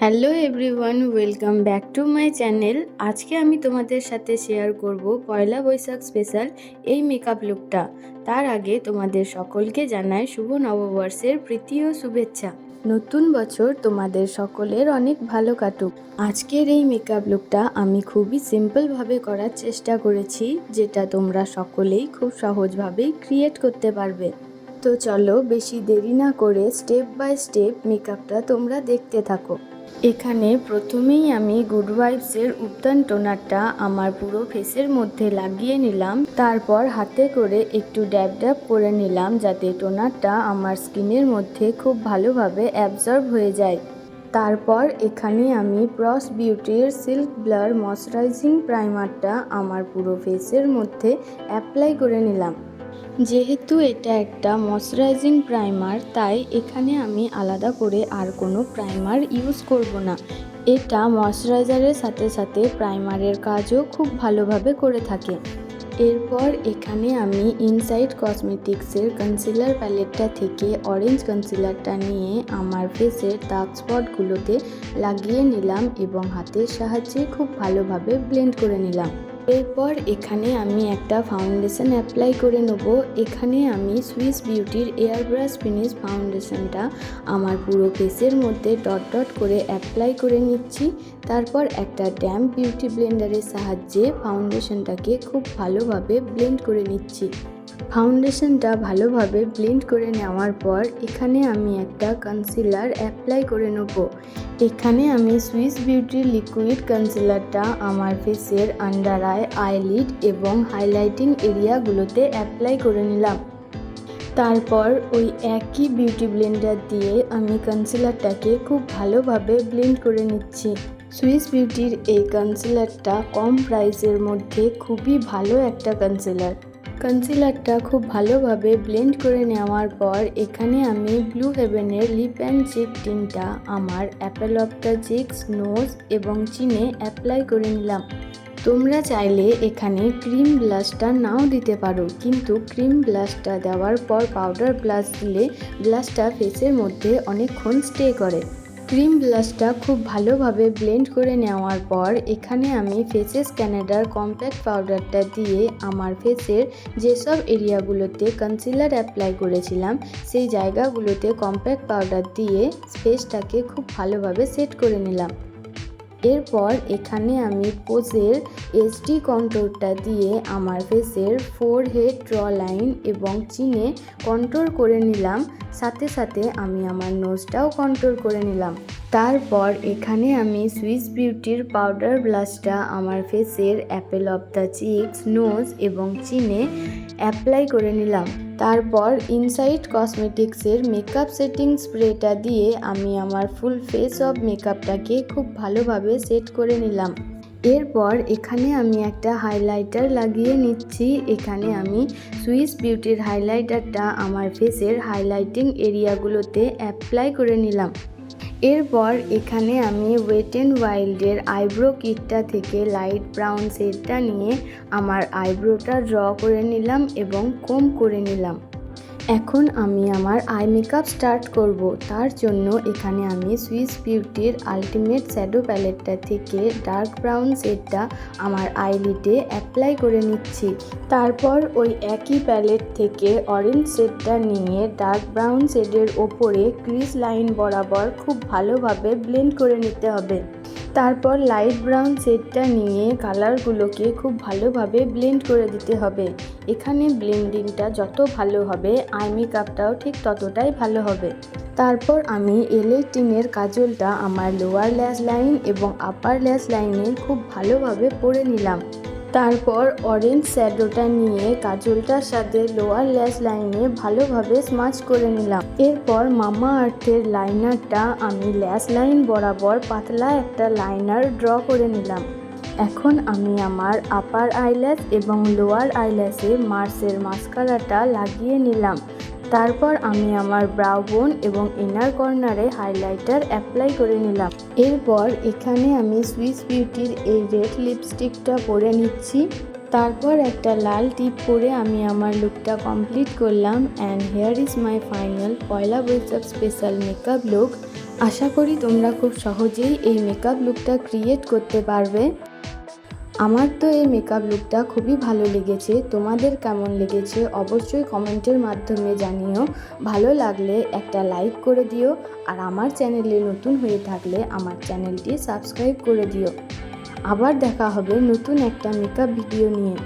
Hello everyone, welcome back to my channel. আজকে আমি তোমাদের সাথে শেয়ার করব পয়লা বৈশাখ স্পেশাল এই মেকআপ লুকটা। তার আগে তোমাদের সকলকে জানাই শুভ নববর্ষের প্রীতি ও শুভেচ্ছা। নতুন বছর তোমাদের সকলের অনেক ভালো কাটুক। আজকের এই মেকআপ লুকটা আমি খুবই সিম্পলভাবে করার চেষ্টা করেছি, যেটা তোমরা সকলেই খুব সহজভাবেই ক্রিয়েট করতে পারবে। তো চলো বেশি দেরি না করে স্টেপ বাই স্টেপ মেকআপটা তোমরা দেখতে থাকো। এখানে প্রথমেই আমি গুড ভাইবসের উত্তান টোনারটা আমার পুরো ফেসের মধ্যে লাগিয়ে নিলাম। তারপর হাতে করে একটু ড্যাব ড্যাব করে নিলাম যাতে টোনারটা আমার স্কিনের মধ্যে খুব ভালোভাবে অ্যাবজর্ব হয়ে যায়। তারপর এখানে আমি প্রস বিউটির সিল্ক ব্লার ময়শ্চারাইজিং প্রাইমারটা আমার পুরো ফেসের মধ্যে অ্যাপ্লাই করে নিলাম। যেহেতু এটা একটা ময়শ্চারাইজিং প্রাইমার তাই এখানে আমি আলাদা করে আর কোনো প্রাইমার ইউজ করব না। এটা ময়শ্চারাইজারের সাথে সাথে প্রাইমারের কাজও খুব ভালোভাবে করে থাকে। এরপর এখানে আমি ইনসাইড কসমেটিক্সের কনসিলার প্যালেটটা থেকে অরেঞ্জ কনসিলারটা নিয়ে আমার ফেসের ডার্ক স্পটগুলোতে লাগিয়ে নিলাম এবং হাতের সাহায্যে খুব ভালোভাবে ব্লেন্ড করে নিলাম। এরপর এখানে আমি একটা ফাউন্ডেশন অ্যাপ্লাই করে নেব। এখানে আমি সুইস বিউটির এয়ার ব্রাশ ফিনিশ ফাউন্ডেশনটা আমার পুরো ফেসের মধ্যে ডট ডট করে অ্যাপ্লাই করে নিচ্ছি। তারপর একটা ড্যাম্প বিউটি ব্লেন্ডারের সাহায্যে ফাউন্ডেশনটাকে খুব ভালোভাবে ব্লেন্ড করে নিচ্ছি। ফাউন্ডেশনটা ভালোভাবে ব্লেন্ড করে নেওয়ার পর এখানে আমি একটা কনসিলার অ্যাপ্লাই করে নেব। এখানে আমি সুইস বিউটি লিকুইড কনসিলারটা আমার ফেসের আন্ডার আই আইলিড এবং হাইলাইটিং এরিয়াগুলোতে অ্যাপ্লাই করে নিলাম। তারপর ওই একই বিউটি ব্লেন্ডার দিয়ে আমি কনসিলারটাকে খুব ভালোভাবে ব্লেন্ড করে নিচ্ছি। সুইস বিউটির এই কনসিলারটা কম প্রাইসের মধ্যে খুবই ভালো একটা কনসিলার কনসিলারটা খুব ভালোভাবে ব্লেন্ড করে নেওয়ার পর এখানে আমি ব্লু হেভেনের লিপ অ্যান্ড চিক টিনটা আমার apple of the cheeks nose এবং চিনে অ্যাপ্লাই করে নিলাম। তোমরা চাইলে এখানে ক্রিম ব্লাশটা নাও দিতে পারো, কিন্তু ক্রিম ব্লাশটা দেওয়ার পর পাউডার ব্লাশ দিলে ব্লাশটা ফেসের মধ্যে অনেকক্ষণ স্টে করে। ক্রিম ব্লাশটা খুব ভালোভাবে ব্লেন্ড করে নেওয়ার পর এখানে আমি ফেসেস ক্যানাডার কম্প্যাক্ট পাউডারটা দিয়ে আমার ফেসের যেসব এরিয়াগুলোতে কনসিলার অ্যাপ্লাই করেছিলাম, সেই জায়গাগুলোতে কম্প্যাক্ট পাউডার দিয়ে ফেসটাকে খুব ভালোভাবে সেট করে নিলাম। এরপর এখানে আমি পোজের এসডি কন্ট্রোলটা দিয়ে আমার ফেসের ফোর হেড ড্র লাইন এবং চিনে কন্ট্রোল করে নিলাম। সাথে সাথে আমি আমার নোজটাও কন্ট্রোল করে নিলাম। তারপর এখানে আমি সুইস বিউটির পাউডার ব্লাশটা আমার ফেসের apple of the cheeks nose এবং চিনে অ্যাপ্লাই করে নিলাম। তারপর ইনসাইড কসমেটিক্সের মেকআপ সেটিং স্প্রেটা দিয়ে আমি আমার ফুল ফেস অফ মেকআপটাকে খুব ভালোভাবে সেট করে নিলাম। এরপর এখানে আমি একটা হাইলাইটার লাগিয়ে নিচ্ছি। এখানে আমি সুইস বিউটির হাইলাইটারটা আমার ফেসের হাইলাইটিং এরিয়াগুলোতে অ্যাপ্লাই করে নিলাম। এরপর এখানে আমি ওয়েট অ্যান্ড ওয়াইল্ডের আইব্রো কিটটা থেকে লাইট ব্রাউন শেডটা নিয়ে আমার আইব্রোটা ড্র করে নিলাম এবং কম করে নিলাম। এখন আমি আমার আই মেকআপ স্টার্ট করব। তার জন্য এখানে আমি সুইস বিউটির আলটিমেট শ্যাডো প্যালেটটা থেকে ডার্ক ব্রাউন শেডটা আমার আইলিডে অ্যাপ্লাই করে নিচ্ছি। তারপর ওই একই প্যালেট থেকে অরেঞ্জ শেডটা নিয়ে ডার্ক ব্রাউন শেডের ওপরে ক্রিজ লাইন বরাবর খুব ভালোভাবে ব্লেন্ড করে নিতে হবে। তারপর লাইট ব্রাউন সেটটা নিয়ে কালারগুলোকে খুব ভালোভাবে ব্লেন্ড করে দিতে হবে। এখানে ব্লেন্ডিংটা যত ভালো হবে, আই মেকআপটাও ঠিক ততটাই ভালো হবে। তারপর আমি এলেটিনের কাজলটা আমার লোয়ার ল্যাশ লাইন এবং আপার ল্যাশ লাইনে খুব ভালোভাবে পরে নিলাম। তারপর অরেঞ্জ শ্যাডোটা নিয়ে কাজলটার সাথে লোয়ার ল্যাশ লাইনে ভালোভাবে স্মাচ করে নিলাম। এরপর মামা আর্থের লাইনারটা আমি ল্যাশ লাইন বরাবর পাতলা একটা লাইনার ড্র করে নিলাম। এখন আমি আমার আপার আইল্যাস এবং লোয়ার আইল্যাসে মার্সের মাস্কারাটা লাগিয়ে নিলাম। তারপর আমি আমার ব্রাউ বোন এবং ইনার কর্নারে হাইলাইটার অ্যাপ্লাই করে নিলাম। এরপর এখানে আমি সুইস বিউটির এই রেড লিপস্টিকটা পরে নিচ্ছি। তারপর একটা লাল টিপ পরে আমি আমার লুকটা কমপ্লিট করলাম and here is my final Poila Boishakh special makeup look আশা করি তোমরা খুব সহজেই এই মেকআপ লুকটা ক্রিয়েট করতে পারবে। আমার তো এই মেকআপ লুকটা খুবই ভালো লেগেছে। তোমাদের কেমন লেগেছে? অবশ্যই কমেন্টের মাধ্যমে জানিও। ভালো লাগলে একটা লাইক করে দিও। আর আমার চ্যানেলে নতুন হয়ে থাকলে আমার চ্যানেলটি সাবস্ক্রাইব করে দিও। আবার দেখা হবে নতুন একটা মেকআপ ভিডিও নিয়ে।